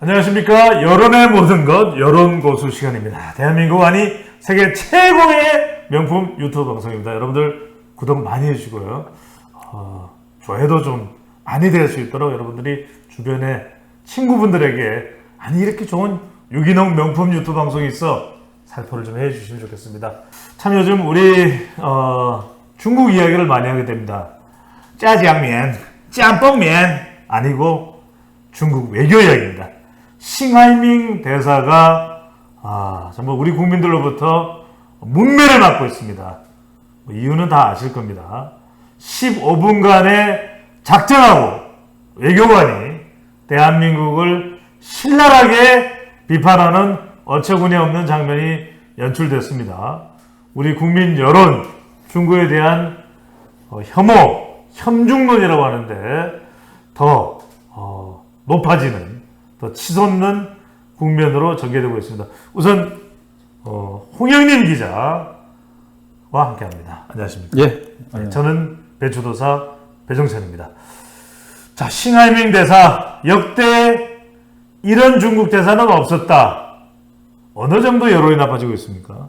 안녕하십니까. 여론의 모든 것, 여론고수 시간입니다. 대한민국 아니, 세계 최고의 명품 유튜브 방송입니다. 여러분들 구독 많이 해주시고요. 어, 좋아요도 좀 많이 될 수 있도록 여러분들이 주변에 친구분들에게 아니, 이렇게 좋은 유기농 명품 유튜브 방송이 있어 살포를 좀 해주시면 좋겠습니다. 참 요즘 우리, 어, 중국 이야기를 많이 하게 됩니다. 짜장면, 짬뽕면 아니고 중국 외교 이야기입니다. 싱하이밍 대사가 아, 정말 우리 국민들로부터 문매를 맞고 있습니다. 뭐 이유는 다 아실 겁니다. 15분간의 작정하고 외교관이 대한민국을 신랄하게 비판하는 어처구니 없는 장면이 연출됐습니다. 우리 국민 여론, 중국에 대한 어, 혐오, 혐중론이라고 하는데 더 어, 높아지는, 더 치솟는 국면으로 전개되고 있습니다. 우선 어, 홍영림 기자와 함께합니다. 안녕하십니까? 예. 네, 저는 배추도사 배정찬입니다. 자, 싱하이밍 대사 역대 이런 중국 대사는 없었다. 어느 정도 여론이 나빠지고 있습니까?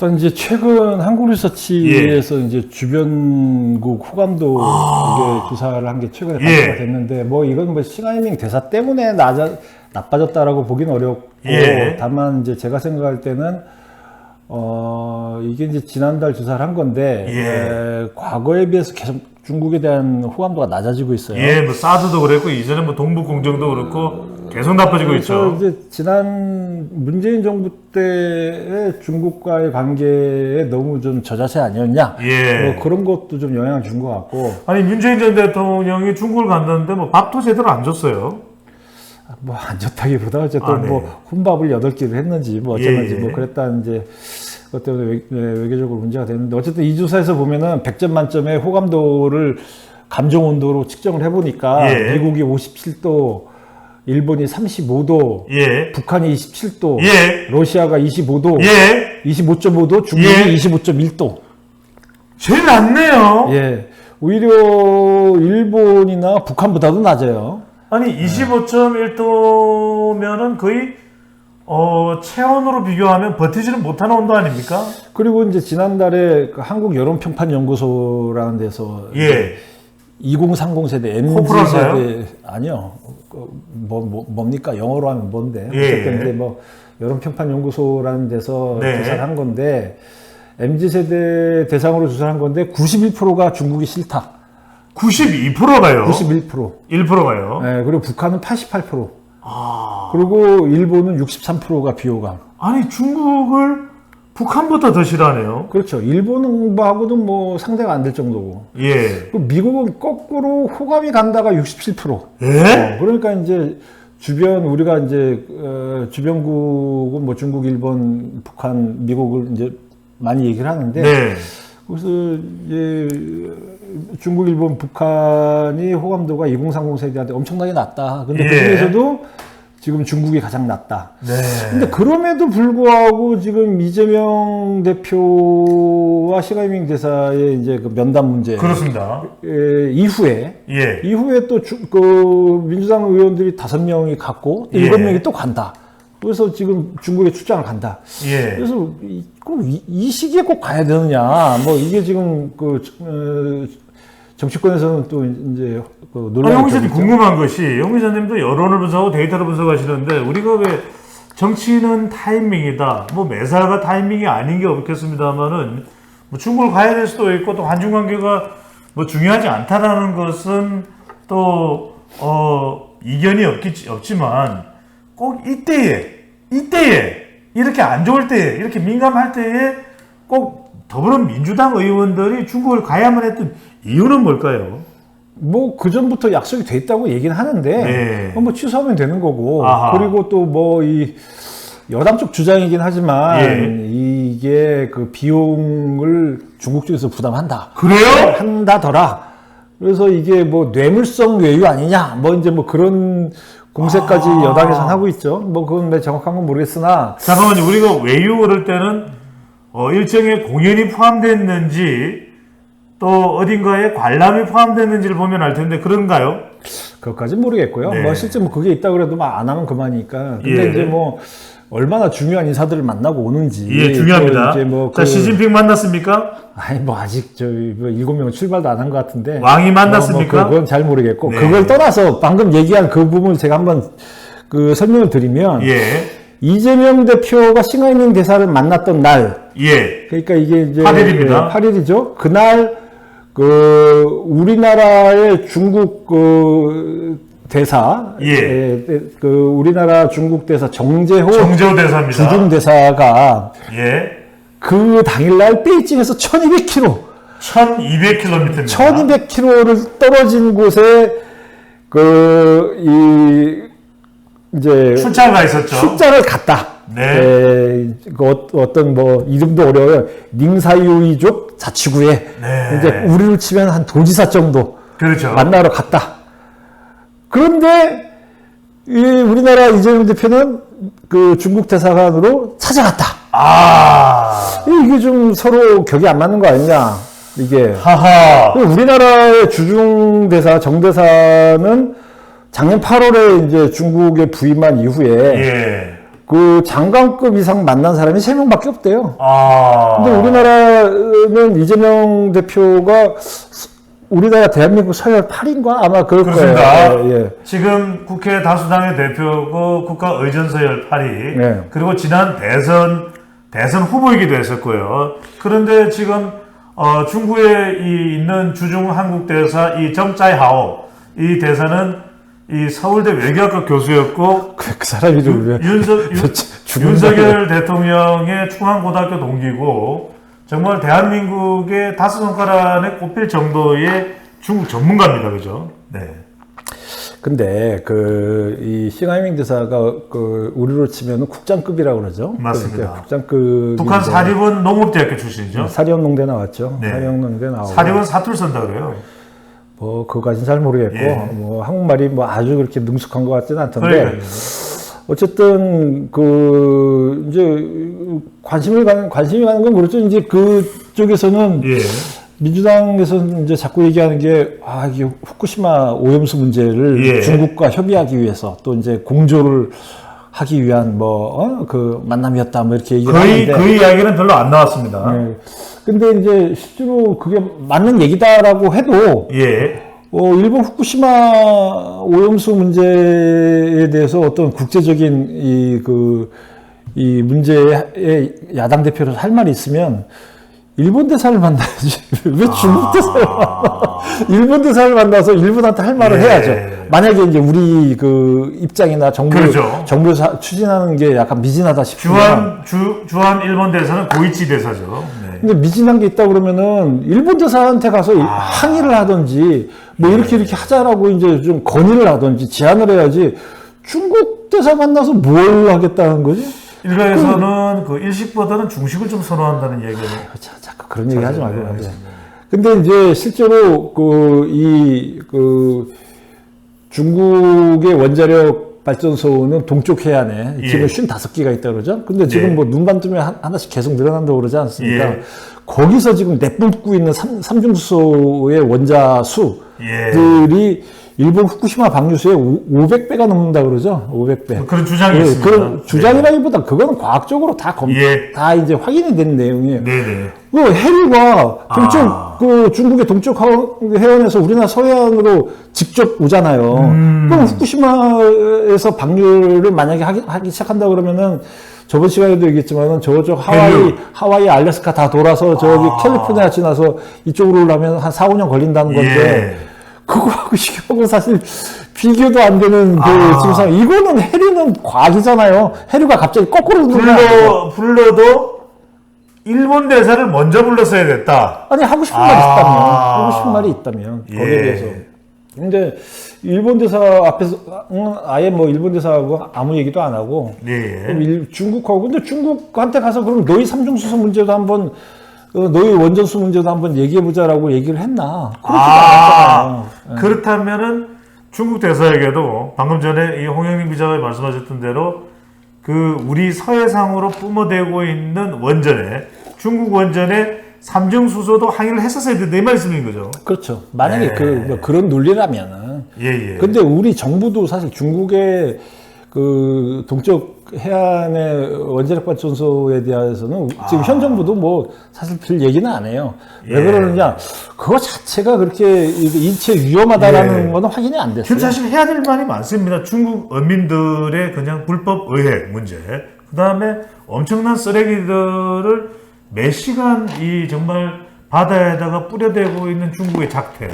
일단 이제 최근 한국리서치에서 예. 이제 주변국 호감도 이게 조사를 한 게 최근에 아. 예. 발표가 됐는데 뭐 이건 뭐 싱하이밍 대사 때문에 낮아, 나빠졌다라고 보긴 어렵고 예. 다만 이제 제가 생각할 때는 어 이게 이제 지난달 조사를 한 건데 예. 에, 과거에 비해서 계속 중국에 대한 호감도가 낮아지고 있어요. 예, 뭐 사드도 그랬고 이전에 뭐 동북 공정도 그렇고 계속 나빠지고 그래서 있죠. 이제 지난 문재인 정부 때의 중국과의 관계에 너무 좀 저자세 아니었냐? 예. 뭐 그런 것도 좀 영향을 준 것 같고 아니 문재인 전 대통령이 중국을 갔는데 뭐 밥도 제대로 안 줬어요. 뭐 안 좋다기보다 어쨌든 아, 네. 뭐 혼밥을 여덟 끼를 했는지 뭐 어쨌는지 예, 예. 뭐 그랬다 이제 그것 때문에 외, 네, 외교적으로 문제가 됐는데 어쨌든 이 조사에서 보면은 100점 만점에 호감도를 감정 온도로 측정을 해보니까 예. 미국이 57도, 일본이 35도, 예, 북한이 27도, 예, 러시아가 25도, 예, 25.5도, 중국이 예. 25.1도. 제일 낫네요. 예. 오히려 일본이나 북한보다도 낮아요. 아니 25.1도면은 거의 어, 체온으로 비교하면 버티지는 못하는 온도 아닙니까? 그리고 이제 지난달에 그 한국 여론평판 연구소라는 데서 예, 2030 세대, MZ 코프라인가요? 세대 아니요. 그 뭐, 뭐 뭡니까? 영어로 하면 뭔데? 예. 어쨌든 이제 뭐 여론평판 연구소라는 데서 네. 조사를 한 건데 MZ 세대 대상으로 조사를 한 건데 91%가 중국이 싫다. 92%가요. 91%. 1%가요. 예, 그리고 북한은 88%. 아, 그리고 일본은 63%가 비호감. 아니 중국을 북한보다 더 싫어하네요. 그렇죠. 일본하고는 뭐 상대가 안 될 정도고. 예, 그 미국은 거꾸로 호감이 간다가 67%. 예, 어, 그러니까 이제 주변 우리가 이제 어, 주변국은 뭐 중국, 일본, 북한, 미국을 이제 많이 얘기를 하는데 네, 그래서 이제 중국, 일본, 북한이 호감도가 2030 세대한테 엄청나게 낮다. 근데 예. 그 중에서도 지금 중국이 가장 낮다. 네. 근데 그럼에도 불구하고 지금 이재명 대표와 시가이밍 대사의 이제 그 면담 문제 그렇습니다. 에, 이후에 예, 이후에 또그 민주당 의원들이 다섯 명이 갔고 또 예. 일곱 명이 또 간다. 그래서 지금 중국에 출장을 간다. 예. 그래서 이, 꼭 이, 이 시기에 꼭 가야 되느냐. 뭐 이게 지금 그 어, 정치권에서는 또 이제 그 아, 논란이 영 되고 기자님 있죠. 궁금한 것이 영 기자님도 여론을 분석하고 데이터를 분석하시는데 우리가 왜 정치는 타이밍이다. 뭐 매사가 타이밍이 아닌 게 없겠습니다만은 뭐 중국을 가야 될 수도 있고 또 한중 관계가 뭐 중요하지 않다라는 것은 또 어, 이견이 없겠, 없지만 꼭 이때에 이때에 이렇게 안 좋을 때에 이렇게 민감할 때에 꼭 더불어민주당 의원들이 중국을 가야만 했던 이유는 뭘까요? 뭐 그 전부터 약속이 돼 있다고 얘기는 하는데 네. 뭐 취소하면 되는 거고 아하. 그리고 또 뭐 이 여당 쪽 주장이긴 하지만 예. 이게 그 비용을 중국 쪽에서 부담한다 그래요? 한다더라 그래서 이게 뭐 뇌물성 외유 아니냐 뭐 이제 뭐 그런 공세까지 아. 여당에서는 하고 있죠 뭐 그건 내 정확한 건 모르겠으나 잠깐만요. 우리가 외유 그럴 때는 어, 일정에 공연이 포함됐는지 또 어딘가에 관람이 포함됐는지를 보면 알 텐데 그런가요? 그것까진 모르겠고요. 네. 뭐 실제 뭐 그게 있다 그래도 막 안 하면 그만이니까. 근데 예. 이제 뭐 얼마나 중요한 인사들을 만나고 오는지. 예, 중요합니다. 또 이제 뭐 자, 그- 시진핑 만났습니까? 아니 뭐 아직 저희 뭐 일곱 명 출발도 안 한 것 같은데. 왕이 만났습니까? 뭐, 뭐 그건 잘 모르겠고 네. 그걸 떠나서 방금 얘기한 그 부분을 제가 한번 그 설명을 드리면 예, 이재명 대표가 싱하이밍 대사를 만났던 날 예, 그러니까 이게 이제 8일입니다. 8일이죠. 그날 그 우리나라의 중국 그 대사 예. 에, 그 우리나라 중국 대사 정재호 정재호 대사입니다. 주중 대사가 예, 그 당일날 베이징에서 1200km 1200km입니다. 1200km를 떨어진 곳에 그 이 이제 출장가 있었죠. 출장을 갔다. 네. 에, 그 어- 어떤 뭐 이름도 어려워요. 닝사유이족 자치구에 네. 이제 우리를 치면 한 도지사 정도 그렇죠. 만나러 갔다. 그런데 이 우리나라 이재명 대표는 그 중국 대사관으로 찾아갔다. 아, 이게 좀 서로 격이 안 맞는 거 아니냐? 이게 하하. 그 우리나라의 주중 대사 정 대사는 작년 8월에 이제 중국에 부임한 이후에 예. 그 장관급 이상 만난 사람이 세 명밖에 없대요. 아. 근데 우리나라는 이재명 대표가 우리나라 대한민국 서열 8인가 아마 그럴 그렇습니다. 거예요. 예. 지금 국회 다수당의 대표고 국가 의전 서열 8위 네. 그리고 지난 대선 대선 후보이기도 했었고요. 그런데 지금 어, 중국에 이 있는 주중 한국 대사 이 정짜이하오 이 대사는 이 서울대 외교학과 교수였고 그, 그 사람 이름 왜 윤석, 윤, 윤석열 대통령의 중앙고등학교 동기고 정말 대한민국의 다섯 손가락 안에 꼽힐 정도의 중국 전문가입니다. 그죠? 네. 근데 그이 싱하이밍 대사가 그 우리로 치면 국장급이라고 그러죠. 맞습니다. 그러니까 국장급 북한 사립은 농업대학교 출신이죠. 사립 농대 나왔죠. 네. 사립 농대 나오고 사립은 사투를 쓴다 그래요. 뭐 그거까지는 잘 모르겠고 예. 뭐 한국말이 뭐 아주 그렇게 능숙한 것 같지는 않던데 그러니까요. 어쨌든 그 이제 관심을 가는 관심이 가는 건 그렇죠. 이제 그쪽에서는 예. 민주당에서는 이제 자꾸 얘기하는 게 아 이게 후쿠시마 오염수 문제를 예. 중국과 협의하기 위해서 또 이제 공조를 하기 위한 뭐그 만남이었다 뭐 이렇게 얘기를 거의 하는데 그 이야기는 별로 안 나왔습니다. 네. 근데 이제 실제로 그게 맞는 얘기다라고 해도 예. 어, 일본 후쿠시마 오염수 문제에 대해서 어떤 국제적인 이, 그, 이 문제에 야당 대표로 할 말이 있으면 일본 대사를 만나야지. 왜 중국 대사를 만나? 일본 대사를 만나서 일본한테 할 말을 예. 해야죠. 만약에 이제 우리 그 입장이나 정부, 그렇죠. 정부에서 추진하는 게 약간 미진하다 싶으면. 주한 주 주한 일본 대사는 고이치 대사죠. 네. 근데 미진한 게 있다 그러면은 일본 대사한테 가서 아. 항의를 하든지 뭐 이렇게 이렇게 하자라고 이제 좀 건의를 하든지 제안을 해야지 중국 대사 만나서 뭘 하겠다는 거지? 일각에서는 그 일식보다는 중식을 좀 선호한다는 얘기를 자, 자꾸 그런 얘기 하지 말고 네. 근데 이제 실제로 그 이 그 중국의 원자력 발전소는 동쪽 해안에 예. 지금 55개가 있다 그러죠. 근데 지금 네. 뭐 눈반 뜨면 한- 하나씩 계속 늘어난다고 그러지 않습니까? 예. 거기서 지금 내뿜고 있는 삼, 삼중수소의 원자수 예. 들이 일본 후쿠시마 방류수의 500배가 넘는다 그러죠. 500배. 그런 주장이 예, 있습니다. 그런 주장이라기보다 그거는 과학적으로 다 검, 예. 다 이제 확인이 된 내용이에요. 네, 네. 그 해류가 동쪽 아. 그 중국의 동쪽 하- 해안에서 우리나라 서해안으로 직접 오잖아요. 음. 그럼 후쿠시마에서 방류를 만약에 하기, 하기 시작한다 그러면은 저번 시간에도 얘기했지만은 저쪽 하와이 해류. 하와이 알래스카 다 돌아서 저기 아. 캘리포니아 지나서 이쪽으로 오려면 한 4, 5년 걸린다는 건데 예. 그거하고 이거하고 사실 비교도 안 되는 그 아. 지금 상황. 이거는 해류는 과학이잖아요. 해류가 갑자기 거꾸로 불러. 불러도 일본 대사를 먼저 불렀어야 됐다. 아니 하고 싶은 아. 말이 있다면 하고 싶은 말이 있다면 예. 거기에 대해서 근데 일본 대사 앞에서 응, 아예 뭐 일본 대사하고 아무 얘기도 안 하고 네. 그럼 일- 중국하고 근데 중국한테 가서 그럼 너희 삼중수소 문제도 한번 어, 너희 원전수 문제도 한번 얘기해 보자라고 얘기를 했나 아, 않았잖아요. 그렇다면은 중국 대사에게도 방금 전에 이 홍영민 기자가 말씀하셨던 대로 그 우리 서해상으로 뿜어대고 있는 원전에 중국 원전에 삼중 수소도 항의를 했었어야 된다 이 말씀인 거죠. 그렇죠. 만약에 네. 그, 뭐 그런 논리라면은. 예, 예. 근데 우리 정부도 사실 중국의 그 동쪽 해안의 원자력 발전소에 대해서는 지금 현 정부도 뭐 사실 별 얘기는 안 해요. 왜 예. 그러느냐? 그거 자체가 그렇게 인체 위험하다라는 예. 거는 확인이 안 됐어요. 지금 사실 해야 될 말이 많습니다. 중국 어민들의 그냥 불법 의획 문제, 그 다음에 엄청난 쓰레기들을 매 시간 이 정말 바다에다가 뿌려대고 있는 중국의 작태,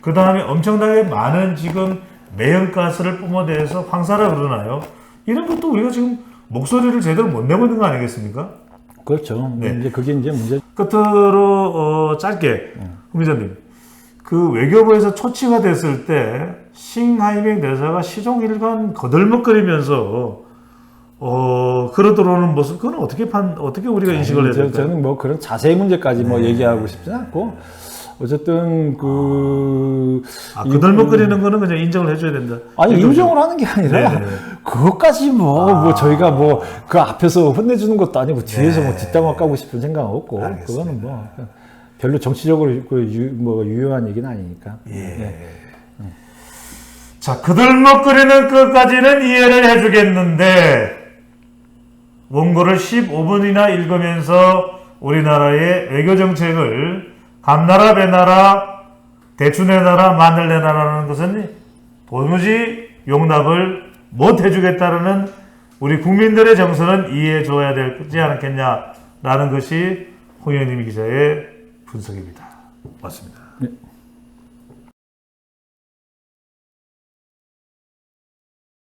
그 다음에 엄청나게 많은 지금 매연가스를 뿜어대서 황사라 그러나요? 이런 것도 우리가 지금 목소리를 제대로 못 내고 있는 거 아니겠습니까? 그렇죠. 네. 이제 그게 이제 문제. 끝으로 어, 짧게 홍 기자님 그 외교부에서 초치가 됐을 때 싱하이밍 대사가 시종일관 거들먹거리면서 어 그러 들어오는 모습 그건 어떻게 판 어떻게 우리가 인식을 해야 저, 될까요? 저는 뭐 그런 자세히 문제까지 네. 뭐 얘기하고 싶지는 않고 어쨌든 그 아, 이- 거들먹거리는 거는 그냥 인정을 해줘야 된다. 아니 이렇게 인정을 하는 게 아니라 네네. 그것까지 뭐, 뭐 저희가 뭐 그 앞에서 혼내주는 것도 아니고 뒤에서 네. 뭐 뒷담화 까고 싶은 생각 은 없고 알겠습니다. 그거는 뭐 별로 정치적으로 그 유, 뭐 유효한 얘기는 아니니까. 예. 네. 자, 그들먹거리는 것까지는 이해를 해주겠는데, 원고를 15분이나 읽으면서 우리나라의 외교 정책을 감나라 배나라, 대추 내놔라, 마늘 내놔라는 것은 도무지 용납을 못 해주겠다는 우리 국민들의 정서는 이해해 줘야 되지 않겠냐라는 것이 홍현임 기자의 분석입니다. 맞습니다.